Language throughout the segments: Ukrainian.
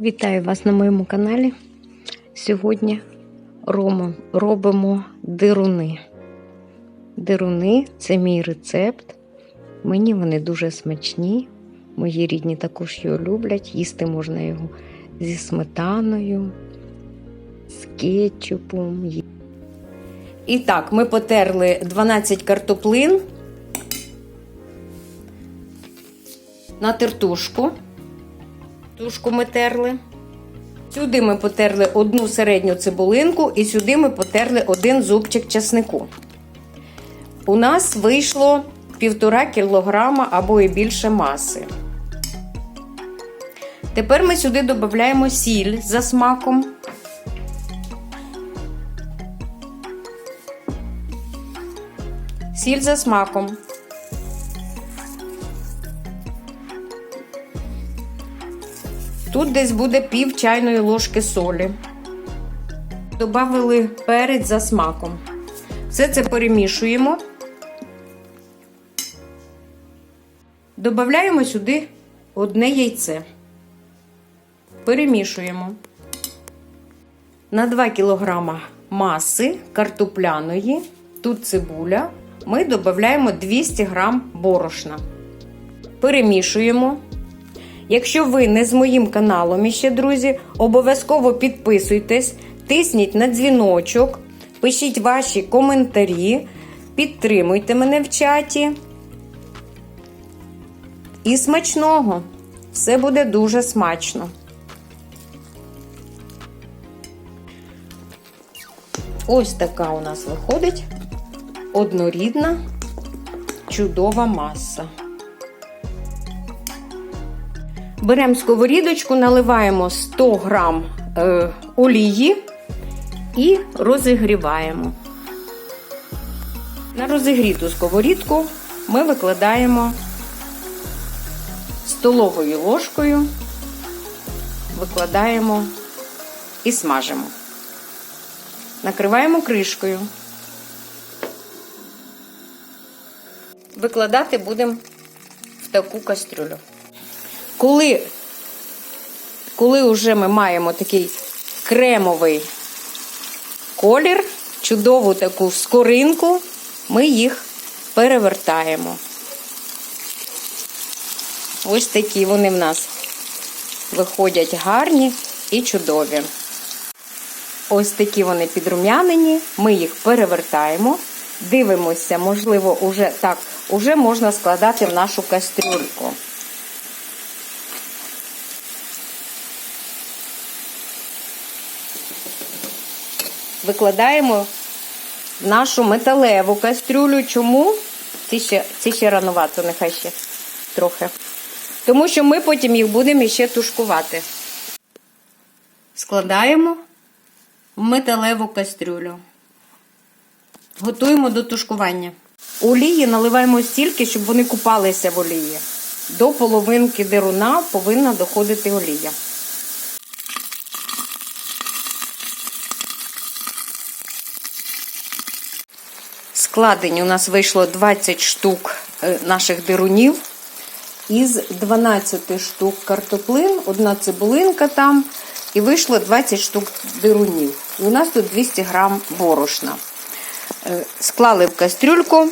Вітаю вас на моєму каналі. Сьогодні робимо дируни. Дируни це мій рецепт. Мені вони дуже смачні. Мої рідні також його люблять. Їсти можна його зі сметаною, з кетчупом. І так, ми потерли 12 картоплин на тертушку. Тушку ми терли. Сюди ми потерли одну середню цибулинку і сюди ми потерли один зубчик часнику. У нас вийшло півтора кілограма або і більше маси. Тепер ми сюди додаємо сіль за смаком. Сіль за смаком. Тут десь буде пів чайної ложки солі. Добавили перець за смаком. Все це перемішуємо. Додаємо сюди одне яйце. Перемішуємо. На 2 кг маси картопляної, тут цибуля, ми додаємо 200 г борошна. Перемішуємо. Якщо ви не з моїм каналом іще, друзі, обов'язково підписуйтесь, тисніть на дзвіночок, пишіть ваші коментарі, підтримуйте мене в чаті. І смачного! Все буде дуже смачно. Ось така у нас виходить однорідна, чудова маса. Беремо сковорідочку, наливаємо 100 грам е, олії і розігріваємо. На розігріту сковорідку ми викладаємо столовою ложкою, викладаємо і смажимо. Накриваємо кришкою. Викладати будемо в таку кастрюлю. Коли, коли вже ми маємо такий кремовий колір, чудову таку скоринку, ми їх перевертаємо. Ось такі вони в нас виходять гарні і чудові. Ось такі вони підрум'янені, ми їх перевертаємо, дивимося, можливо, уже так, уже можна складати в нашу кастрюльку. Викладаємо нашу металеву кастрюлю. Чому? Ці ще, ці ще ранувато, нехай ще трохи. Тому що ми потім їх будемо ще тушкувати. Складаємо в металеву кастрюлю. Готуємо до тушкування. Олії наливаємо стільки, щоб вони купалися в олії. До половинки деруна повинна доходити олія. Складені у нас вийшло 20 штук е, наших дирунів. Із 12 штук картоплин, одна цибулинка там, і вийшло 20 штук дирунів. І у нас тут 200 грам борошна. Е, Склали в кастрюльку,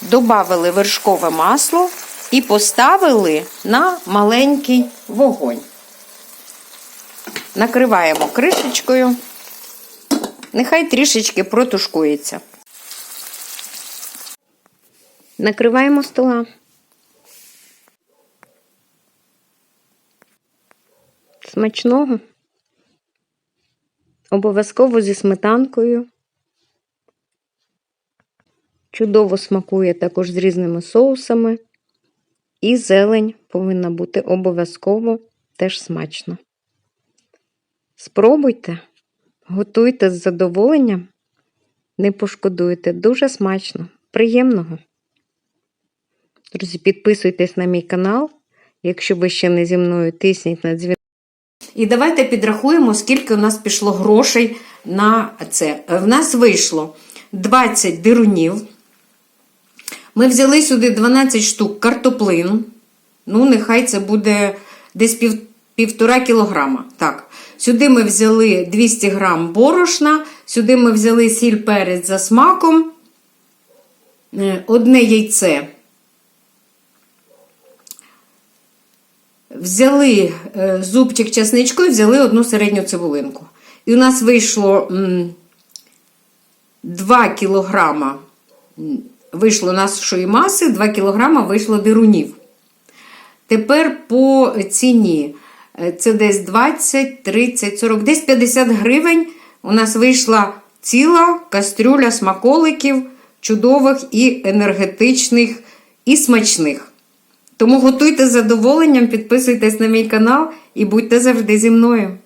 додали вершкове масло і поставили на маленький вогонь. Накриваємо кришечкою, нехай трішечки протушкується. Накриваємо стола. Смачного. Обов'язково зі сметанкою. Чудово смакує також з різними соусами. І зелень повинна бути обов'язково теж смачно. Спробуйте, готуйте з задоволенням, не пошкодуйте. Дуже смачно, приємного. Друзі, підписуйтесь на мій канал. Якщо ви ще не зі мною, тисніть на дзвінок. І давайте підрахуємо, скільки у нас пішло грошей на це. В нас вийшло 20 дирунів. Ми взяли сюди 12 штук картоплин. Ну, нехай це буде десь пів, Півтора кілограма. Так. Сюди ми взяли 200 грам борошна, сюди ми взяли сіль перець за смаком, е, одне яйце. Взяли е, зубчик часничку і взяли одну середню цибулинку. І у нас вийшло 2 кілограма вийшло нашої маси, 2 кілограма вийшло дирунів. Тепер по ціні. Е, Це десь 20, 30, 40, десь 50 гривень. У нас вийшла ціла кастрюля смаколиків, чудових і енергетичних, і смачних. Тому готуйте з задоволенням, підписуйтесь на мій канал і будьте завжди зі мною.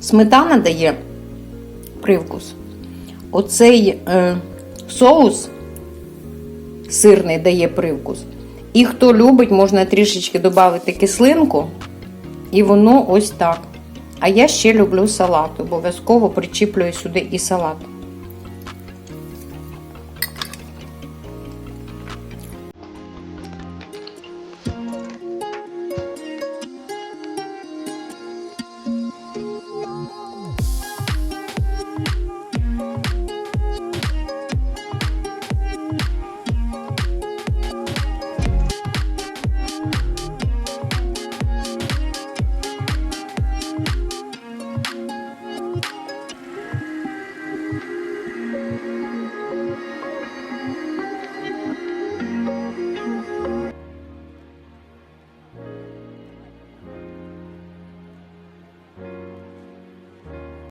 Сметана дає привкус. Оцей е, соус сирний дає привкус. І хто любить, можна трішечки додати кислинку, і воно ось так. А я ще люблю салат. Обов'язково причіплюю сюди і салат.